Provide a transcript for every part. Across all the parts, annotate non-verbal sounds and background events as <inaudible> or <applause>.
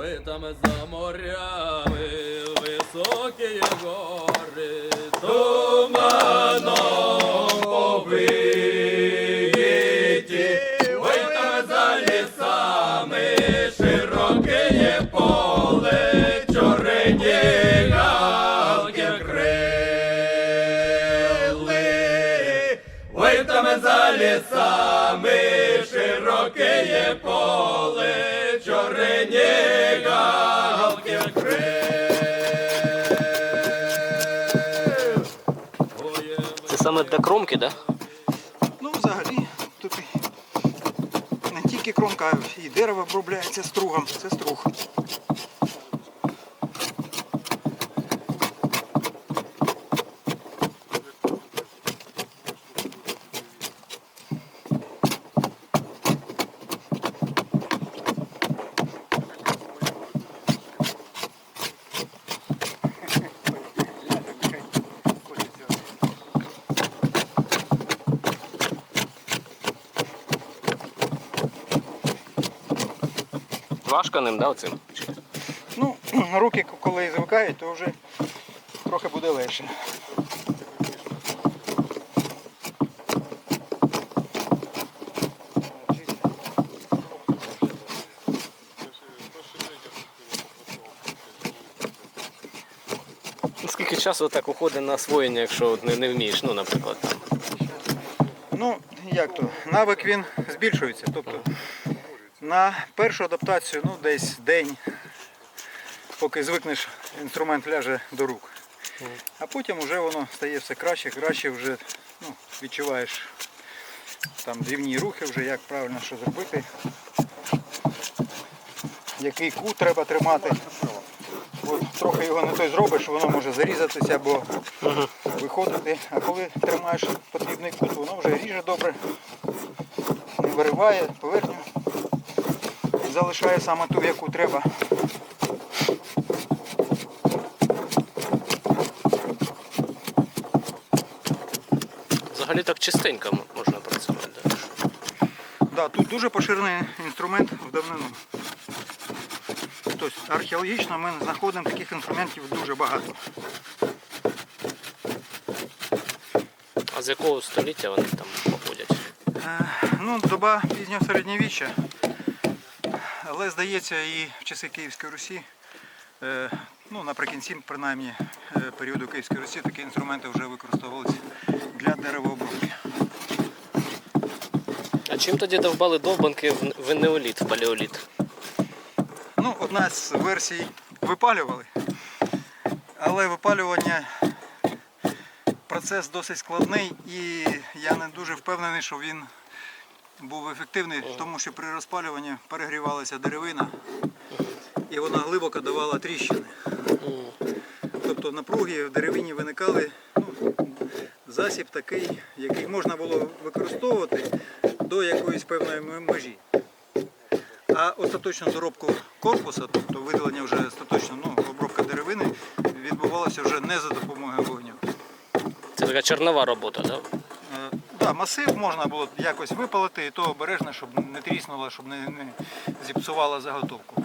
Ви там за морями високі гори, туманом побиті, ви там за лісами широке поле, чорні галки крили. Ви там за лісами широке є поле, Це саме для кромки, да? Ну, взагалі, тут не тільки кромка, а і дерево обробляється стругом. Це струг. Важко ним, да, оцим? Ну, <clears throat> руки коли звикають, то вже трохи буде легше. Скільки часу так уходить на освоєння, якщо не, не вмієш, ну, наприклад, там. Ну, як то, навик він збільшується. Тобто на першу адаптацію ну, десь день, поки звикнеш, інструмент ляже до рук. А потім вже воно стає все краще, краще вже ну, відчуваєш там дрібні рухи вже, як правильно що зробити, який кут треба тримати. От, трохи його не той зробиш, воно може зарізатися або виходити. А коли тримаєш потрібний кут, воно вже ріже добре, не вириває поверхню, залишає саме ту, яку треба. Взагалі так чистенько можна працювати. Да? Да, тут дуже поширений інструмент в давнину. Тобто археологічно ми знаходимо таких інструментів дуже багато. А з якого століття вони там походять? Е, Ну, доба пізнього середньовіччя. Але здається, і в часи Київської Русі, е, ну наприкінці принаймні е, періоду Київської Русі такі інструменти вже використовувалися для деревообробки. А чим тоді довбали довбанки в, в неоліт, в палеоліт? Ну, одна з версій випалювали, але випалювання процес досить складний і я не дуже впевнений, що він був ефективний, тому що при розпалюванні перегрівалася деревина і вона глибоко давала тріщини. Тобто напруги в деревині виникали ну, засіб такий, який можна було використовувати до якоїсь певної межі. А остаточну доробку корпуса, тобто видалення вже остаточно, ну, обробка деревини, відбувалася вже не за допомогою вогню. Це така чорнова робота, да? Да, масив можна було якось випалити, і то обережно, щоб не тріснуло, щоб не, не зіпсувало заготовку.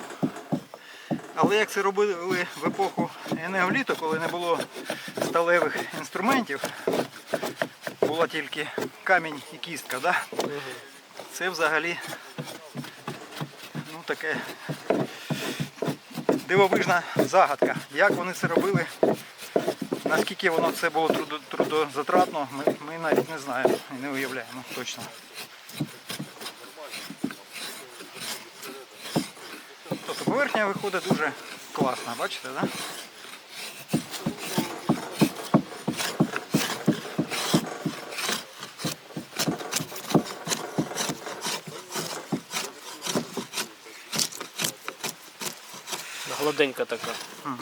Але як це робили в епоху енеоліту, коли не було сталевих інструментів, була тільки камінь і кістка, да? це взагалі ну, таке дивовижна загадка. Як вони це робили, наскільки воно це було трудозатратно, ми, ми навіть не знаємо і не уявляємо точно. Тобто поверхня виходить дуже класна, бачите, так? Да? Гладенька така. Угу.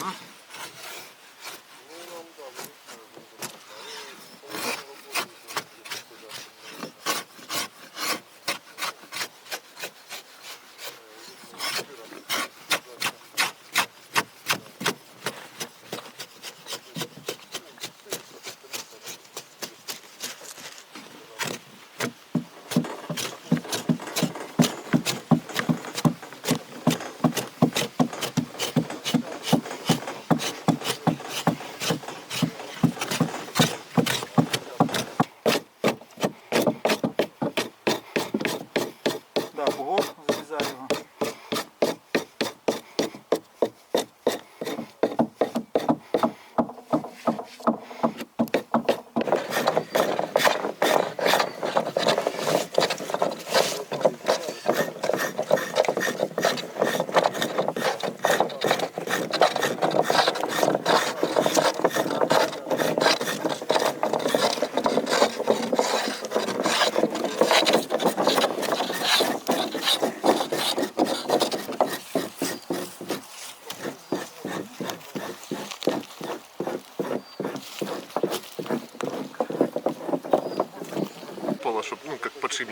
da boca.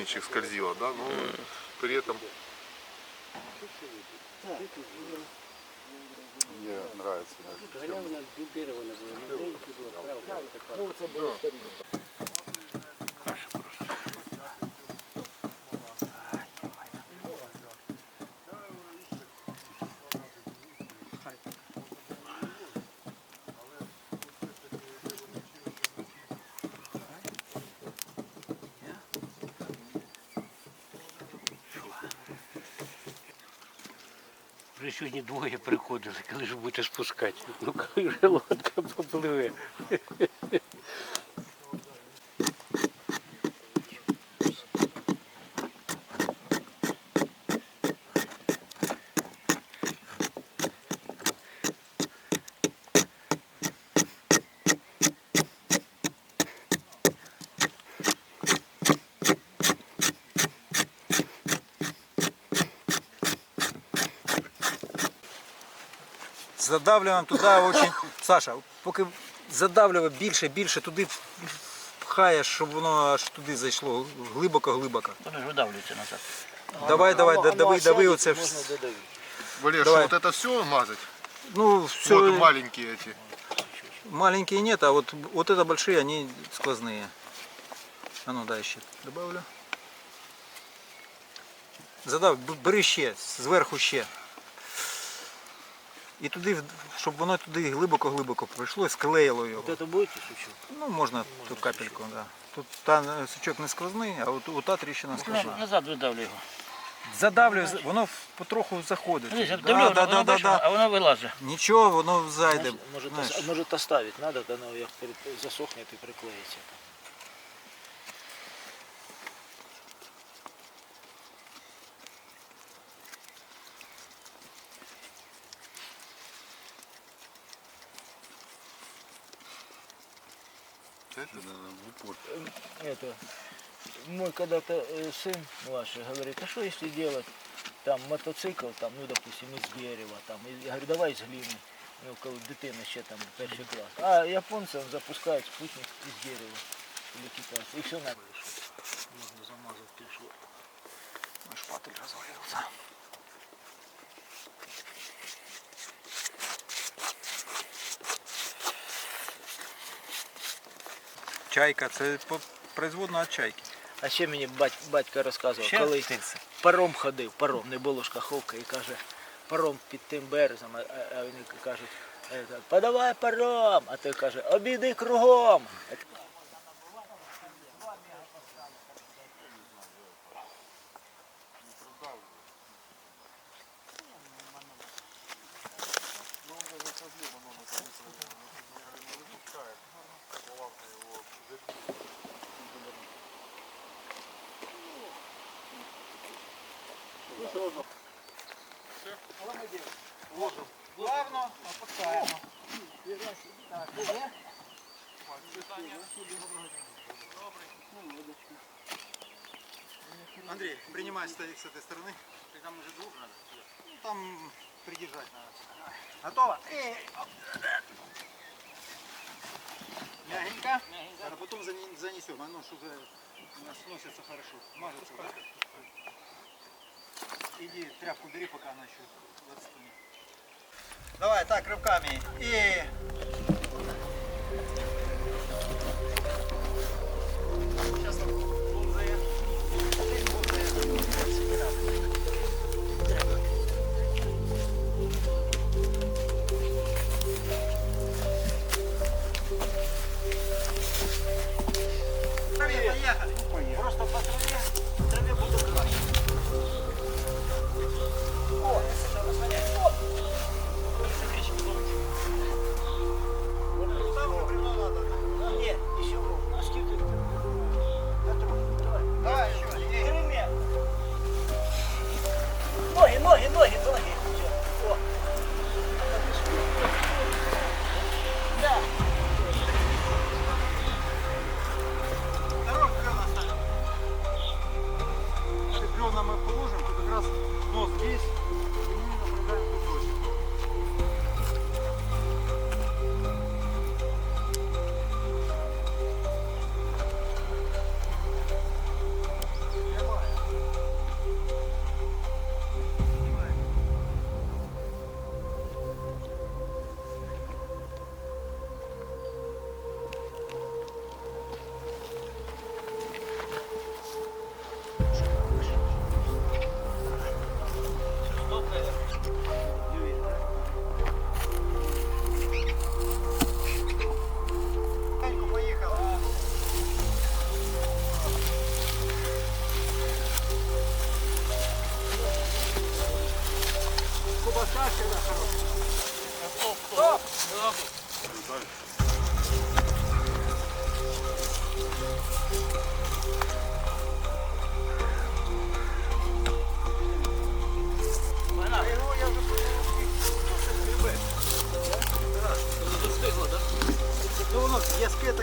Подшипничек скользило, да, но при этом... Мне нравится, да. Сьогодні двоє приходили, коли ж будете спускати. Ну коли вже лодка попливе. Задавлюємо туди очень. Саша, поки задавлює більше, більше туди пхаєш, щоб воно аж туди зайшло глибоко-глибоко. Воно ж видавлюється назад. Давай, давай, Воно- дави, воно дави осядеть, оце. Можна вс- додавити. Валер, Давай. что, вот это все мазать? Ну, все, Вот маленькие эти. маленькие нет, а вот, вот это большие, они сквозные. А ну, да, еще добавлю. Задав, б- бери ще, зверху ще. І туди, щоб воно туди глибоко-глибоко пройшло склеїло його. Это будете сучок? Ну, можна ту капельку, да. Тут та е, сучок не сквозний, а от, ота тріщина сквозна. Назад видавлю його. Задавлює, з- воно потроху заходить. Дивись, Да, давлю, да, воно да, бачиш, да. а воно вилазить. Нічого, воно зайде. Може, знаєш. та, може оставить надо, то воно як перед- засохне і приклеїться. Это, да, в упор. это, мой когда-то э, сын младший говорит, а что если делать там мотоцикл, там, ну, допустим, из дерева, там, и я говорю, давай из глины, ну, коли дитина ще там перший клас. А японці запускають спутник із дерева или китайці. І все надо. Можна замазати що. Шпатель развалился. Чайка, це производна від чайки. А ще мені батько розказував, Ще коли паром ходив, паром, не було ж каховка, і каже, паром під тим березом, а вони кажуть, е, подавай паром, а той каже, обійди кругом. Плавно опускаємо. Андрей, принимай стоит с этой стороны. Там уже двух надо? Ну, там придержать надо. Готово? Мягенько. А потом зане- занесем. Оно ж уже сносится хорошо. Мажется. да? Иди тряпку бери, пока она еще в отстане. Давай, так, рывками. И... Сейчас ползает. Поехали.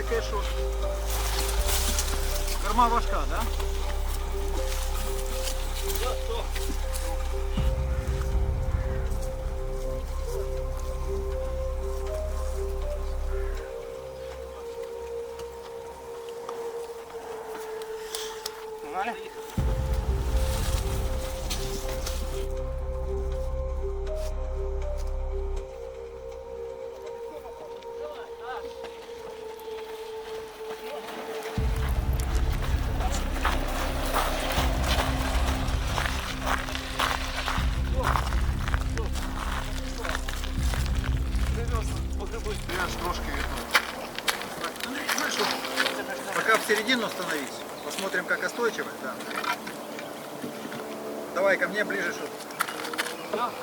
Таке, що корма важка, так? Да? Давай ко мне ближе, чтобы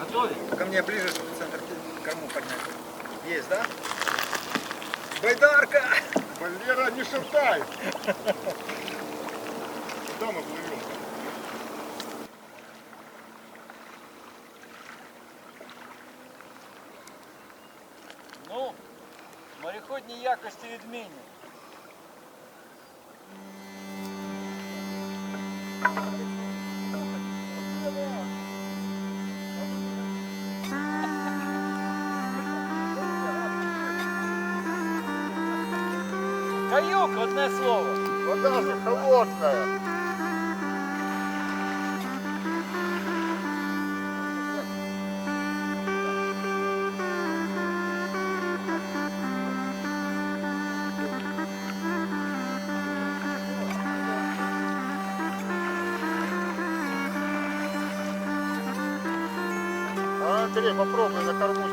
Готові? ко мне ближе, чтобы центр корму поднять. Есть, да? Байдарка! Валера, не шертай! Куда мы плывем? Ну, мореходні якості відмінні. Каюк, Одне слово. Вода же холодная! Андрей, попробуй на корму